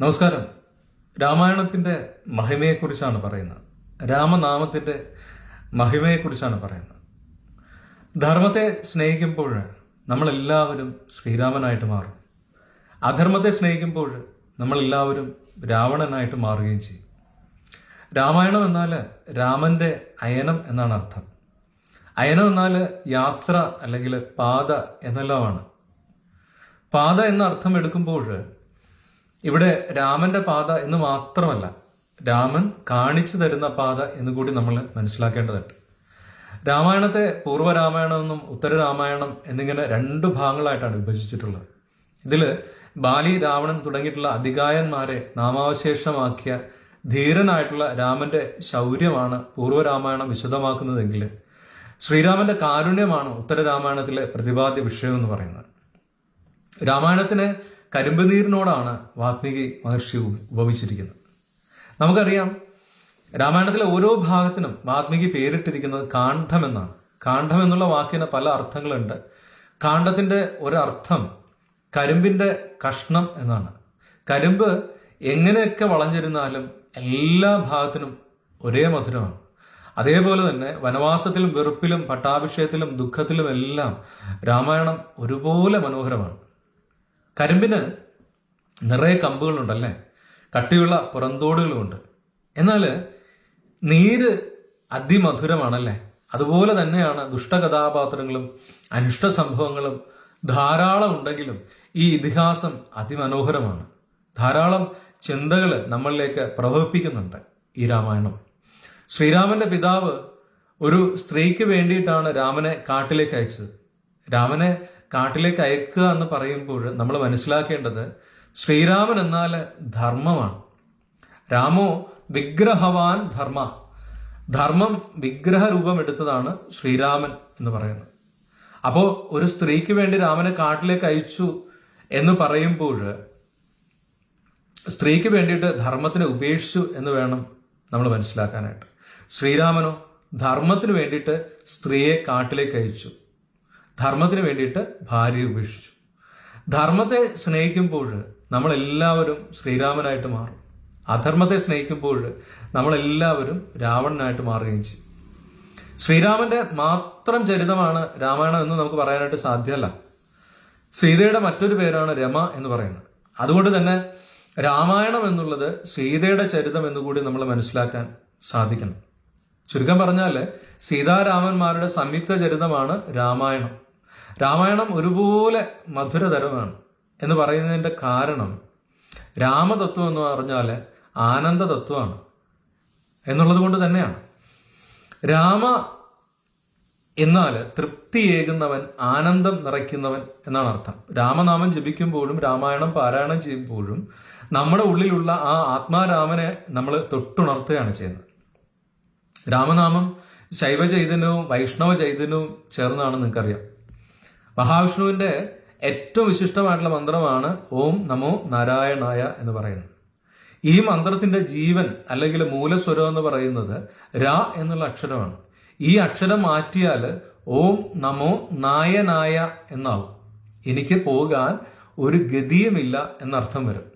നമസ്കാരം. രാമായണത്തിന്റെ മഹിമയെക്കുറിച്ചാണ് പറയുന്നത്. രാമനാമത്തിന്റെ മഹിമയെക്കുറിച്ചാണ് പറയുന്നത്. ധർമ്മത്തെ സ്നേഹിക്കുമ്പോൾ നമ്മളെല്ലാവരും ശ്രീരാമനായിട്ട് മാറും. അധർമ്മത്തെ സ്നേഹിക്കുമ്പോൾ നമ്മളെല്ലാവരും രാവണനായിട്ട് മാറുകയും ചെയ്യും. രാമായണം എന്നാൽ രാമന്റെ അയനം എന്നാണ് അർത്ഥം. അയനം എന്നാൽ യാത്ര അല്ലെങ്കിൽ പാത എന്നെല്ലാമാണ്. പാത എന്ന അർത്ഥം എടുക്കുമ്പോൾ ഇവിടെ രാമന്റെ പാത എന്ന് മാത്രമല്ല രാമൻ കാണിച്ചു തരുന്ന പാത എന്ന് കൂടി നമ്മൾ മനസ്സിലാക്കേണ്ടതുണ്ട്. രാമായണത്തെ പൂർവരാമായണം എന്നും ഉത്തരരാമായണം എന്നിങ്ങനെ രണ്ട് ഭാഗങ്ങളായിട്ടാണ് വിഭജിച്ചിട്ടുള്ളത്. ഇതിൽ ബാലി രാവണൻ തുടങ്ങിയിട്ടുള്ള അധികായന്മാരെ നാമാവശേഷമാക്കിയ ധീരനായിട്ടുള്ള രാമന്റെ ശൗര്യമാണ് പൂർവരാമായണം വിശദമാക്കുന്നതെങ്കിൽ ശ്രീരാമന്റെ കാരുണ്യമാണ് ഉത്തരരാമായണത്തിലെ പ്രതിപാദ്യ വിഷയം എന്ന് പറയുന്നത്. രാമായണത്തിന് കരിമ്പ് നീരിനോടാണ് വാത്മീകി മഹർഷി ഉപമിച്ചിരിക്കുന്നത്. നമുക്കറിയാം രാമായണത്തിലെ ഓരോ ഭാഗത്തിനും വാത്മീകി പേരിട്ടിരിക്കുന്നത് കാണ്ഡം എന്നാണ് കാണ്ഡം എന്നുള്ള വാക്കിന് പല അർത്ഥങ്ങളുണ്ട്. കാണ്ഡത്തിന്റെ ഒരർത്ഥം കരിമ്പിന്റെ കഷ്ണം എന്നാണ്. കരിമ്പ് എങ്ങനെയൊക്കെ വളഞ്ഞിരുന്നാലും എല്ലാ ഭാഗത്തിനും ഒരേ മധുരമാണ്. അതേപോലെ തന്നെ വനവാസത്തിലും വെറുപ്പിലും പട്ടാഭിഷേകത്തിലും ദുഃഖത്തിലും എല്ലാം രാമായണം ഒരുപോലെ മനോഹരമാണ്. കരിമ്പിന് നിറയെ കമ്പുകളുണ്ടല്ലേ? കട്ടിയുള്ള പുറന്തോടുകളുമുണ്ട് എന്നാൽ നീര് അതിമധുരമാണല്ലേ? അതുപോലെ തന്നെയാണ് ദുഷ്ടകഥാപാത്രങ്ങളും അനിഷ്ട സംഭവങ്ങളും ധാരാളം ഉണ്ടെങ്കിലും ഈ ഇതിഹാസം അതിമനോഹരമാണ്. ധാരാളം ചിന്തകൾ നമ്മളിലേക്ക് പ്രവഹിപ്പിക്കുന്നുണ്ട് ഈ രാമായണം. ശ്രീരാമന്റെ പിതാവ് ഒരു സ്ത്രീക്ക് വേണ്ടിയിട്ടാണ് രാമനെ കാട്ടിലേക്ക് അയച്ചത്. രാമനെ കാട്ടിലേക്ക് അയക്കുക എന്ന് പറയുമ്പോൾ നമ്മൾ മനസ്സിലാക്കേണ്ടത് ശ്രീരാമൻ എന്നാൽ ധർമ്മമാണ്. രാമോ വിഗ്രഹവാൻ ധർമ്മ. ധർമ്മം വിഗ്രഹ രൂപം എടുത്തതാണ് ശ്രീരാമൻ എന്ന് പറയുന്നത്. അപ്പോൾ ഒരു സ്ത്രീക്ക് വേണ്ടി രാമനെ കാട്ടിലേക്ക് അയച്ചു എന്ന് പറയുമ്പോൾ സ്ത്രീക്ക് വേണ്ടിയിട്ട് ധർമ്മത്തിനെ ഉപേക്ഷിച്ചു എന്ന് വേണം നമ്മൾ മനസ്സിലാക്കാനായിട്ട്. ശ്രീരാമനോ ധർമ്മത്തിന് വേണ്ടിയിട്ട് സ്ത്രീയെ കാട്ടിലേക്ക് അയച്ചു. ധർമ്മത്തിന് വേണ്ടിയിട്ട് ഭാര്യയെ ഉപേക്ഷിച്ചു. ധർമ്മത്തെ സ്നേഹിക്കുമ്പോൾ നമ്മളെല്ലാവരും ശ്രീരാമനായിട്ട് മാറും. അധർമ്മത്തെ സ്നേഹിക്കുമ്പോൾ നമ്മളെല്ലാവരും രാവണനായിട്ട് മാറുകയും ചെയ്യും. ശ്രീരാമന്റെ മാത്രം ചരിതമാണ് രാമായണം എന്ന് നമുക്ക് പറയാനായിട്ട് സാധ്യമല്ല. സീതയുടെ മറ്റൊരു പേരാണ് രമ എന്ന് പറയുന്നത്. അതുകൊണ്ട് തന്നെ രാമായണം എന്നുള്ളത് സീതയുടെ ചരിതം എന്നുകൂടി നമ്മൾ മനസ്സിലാക്കാൻ സാധിക്കണം. ചുരുക്കം പറഞ്ഞാൽ സീതാരാമന്മാരുടെ സംയുക്ത ചരിതമാണ് രാമായണം. രാമായണം ഒരുപോലെ മധുരതരമാണ് എന്ന് പറയുന്നതിന്റെ കാരണം രാമതത്വം എന്ന് പറഞ്ഞാൽ ആനന്ദ തത്വമാണ് എന്നുള്ളത് കൊണ്ട് തന്നെയാണ്. രാമ എന്നാൽ തൃപ്തിയേകുന്നവൻ ആനന്ദം നിറയ്ക്കുന്നവൻ എന്നാണ് അർത്ഥം. രാമനാമം ജപിക്കുമ്പോഴും രാമായണം പാരായണം ചെയ്യുമ്പോഴും നമ്മുടെ ഉള്ളിലുള്ള ആ ആത്മാരാമനെ നമ്മൾ തൊട്ടുണർത്തുകയാണ് ചെയ്യുന്നത്. രാമനാമം ശൈവ ചൈതന്യവും വൈഷ്ണവ ചൈതന്യവും ചേർന്നാണ് നിങ്ങൾക്കറിയാം. മഹാവിഷ്ണുവിന്റെ ഏറ്റവും വിശിഷ്ടമായിട്ടുള്ള മന്ത്രമാണ് ഓം നമോ നാരായണായ എന്ന് പറയുന്നത്. ഈ മന്ത്രത്തിന്റെ ജീവൻ അല്ലെങ്കിൽ മൂലസ്വരം എന്ന് പറയുന്നത് ര എന്നുള്ള അക്ഷരമാണ്. ഈ അക്ഷരം മാറ്റിയാൽ ഓം നമോ നായനായ എന്നാവും. എനിക്ക് പോകാൻ ഒരു ഗതിയുമില്ല എന്നർത്ഥം വരും.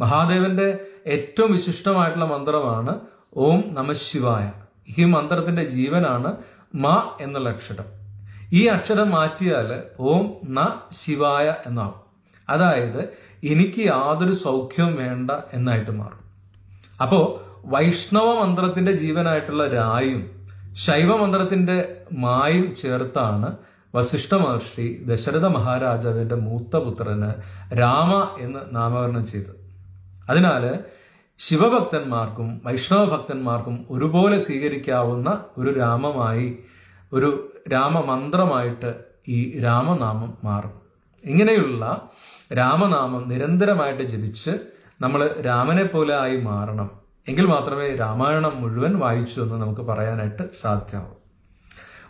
മഹാദേവന്റെ ഏറ്റവും വിശിഷ്ടമായിട്ടുള്ള മന്ത്രമാണ് ഓം നമശിവായ ഈ മന്ത്രത്തിന്റെ ജീവനാണ് മ എന്നുള്ള അക്ഷരം. ഈ അക്ഷരം മാറ്റിയാൽ ഓം ന ശിവായ എന്നാവും. അതായത് എനിക്ക് യാതൊരു സൗഖ്യവും വേണ്ട എന്നായിട്ട് മാറും. അപ്പോൾ വൈഷ്ണവ മന്ത്രത്തിന്റെ ജീവനായിട്ടുള്ള രായും ശൈവ മന്ത്രത്തിന്റെ മായും ചേർത്താണ് വസിഷ്ഠ മഹർഷി ദശരഥ മഹാരാജാവിന്റെ മൂത്ത പുത്രന് രാമ എന്ന് നാമകരണം ചെയ്തത്. അതിനാല് ശിവഭക്തന്മാർക്കും വൈഷ്ണവ ഭക്തന്മാർക്കും ഒരുപോലെ സ്വീകരിക്കാവുന്ന ഒരു രാമമായി ഒരു രാമമന്ത്രമായിട്ട് ഈ രാമനാമം മാറും. ഇങ്ങനെയുള്ള രാമനാമം നിരന്തരമായിട്ട് ജപിച്ച് നമ്മൾ രാമനെ പോലെ ആയി മാറണം. എങ്കിൽ മാത്രമേ രാമായണം മുഴുവൻ വായിച്ചു എന്ന് നമുക്ക് പറയാനായിട്ട് സാധ്യമാവും.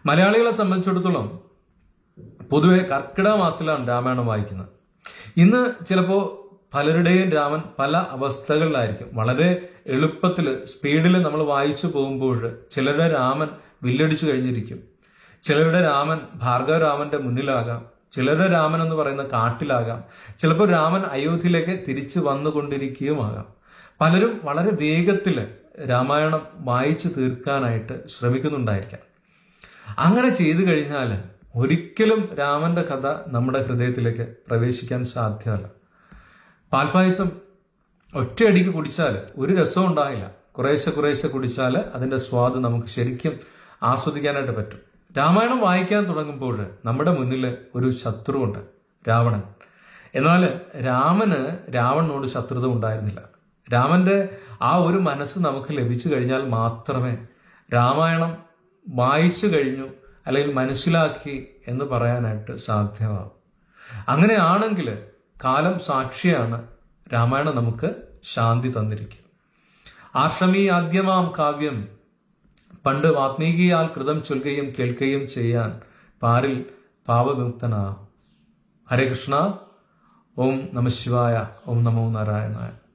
മലയാളികളെ സംബന്ധിച്ചിടത്തോളം പൊതുവെ കർക്കിടക മാസത്തിലാണ് രാമായണം വായിക്കുന്നത്. ഇന്ന് ചിലപ്പോൾ പലരുടെയും രാമൻ പല അവസ്ഥകളിലായിരിക്കും. വളരെ എളുപ്പത്തിൽ സ്പീഡിൽ നമ്മൾ വായിച്ചു പോകുമ്പോൾ ചിലരുടെ രാമൻ വില്ലടിച്ചു കഴിഞ്ഞിരിക്കും. ചിലരുടെ രാമൻ ഭാർഗവരാമന്റെ മുന്നിലാകാം. ചിലരുടെ രാമൻ എന്ന് പറയുന്ന കാട്ടിലാകാം. ചിലപ്പോൾ രാമൻ അയോധ്യയിലേക്ക് തിരിച്ചു വന്നുകൊണ്ടിരിക്കുകയുമാകാം. പലരും വളരെ വേഗത്തിൽ രാമായണം വായിച്ചു തീർക്കാനായിട്ട് ശ്രമിക്കുന്നുണ്ടായിരിക്കാം. അങ്ങനെ ചെയ്തു കഴിഞ്ഞാൽ ഒരിക്കലും രാമന്റെ കഥ നമ്മുടെ ഹൃദയത്തിലേക്ക് പ്രവേശിക്കാൻ സാധ്യമല്ല. പാൽപ്പായസം ഒറ്റയടിക്ക് കുടിച്ചാൽ ഒരു രസവും ഉണ്ടാകില്ല കുറേശ്ശെ കുറേശ്ശെ കുടിച്ചാൽ അതിന്റെ സ്വാദ് നമുക്ക് ശരിക്കും ആസ്വദിക്കാനായിട്ട് പറ്റും. രാമായണം വായിക്കാൻ തുടങ്ങുമ്പോൾ നമ്മുടെ മുന്നിൽ ഒരു ശത്രുവുണ്ട് രാവണൻ. എന്നാൽ രാമന് രാവണനോട് ശത്രുത ഉണ്ടായിരുന്നില്ല. രാമന്റെ ആ ഒരു മനസ്സ് നമുക്ക് ലഭിച്ചു കഴിഞ്ഞാൽ മാത്രമേ രാമായണം വായിച്ചു കഴിഞ്ഞു അല്ലെങ്കിൽ മനസ്സിലാക്കി എന്ന് പറയാനായിട്ട് സാധ്യമാവും. അങ്ങനെയാണെങ്കിൽ കാലം സാക്ഷിയാണ് രാമായണം നമുക്ക് ശാന്തി തന്നിരിക്കും. ആർഷമി ആദ്യമാം കാവ്യം പണ്ട് വാത്മീകിയാൽ കൃതം ചൊല്ലുകയും കേൾക്കുകയും ചെയ്യാൻ പാരിൽ പാപവിമുക്തനാ. ഹരേ കൃഷ്ണ. ഓം നമ ശിവായ. ഓം നമോ നാരായണായ.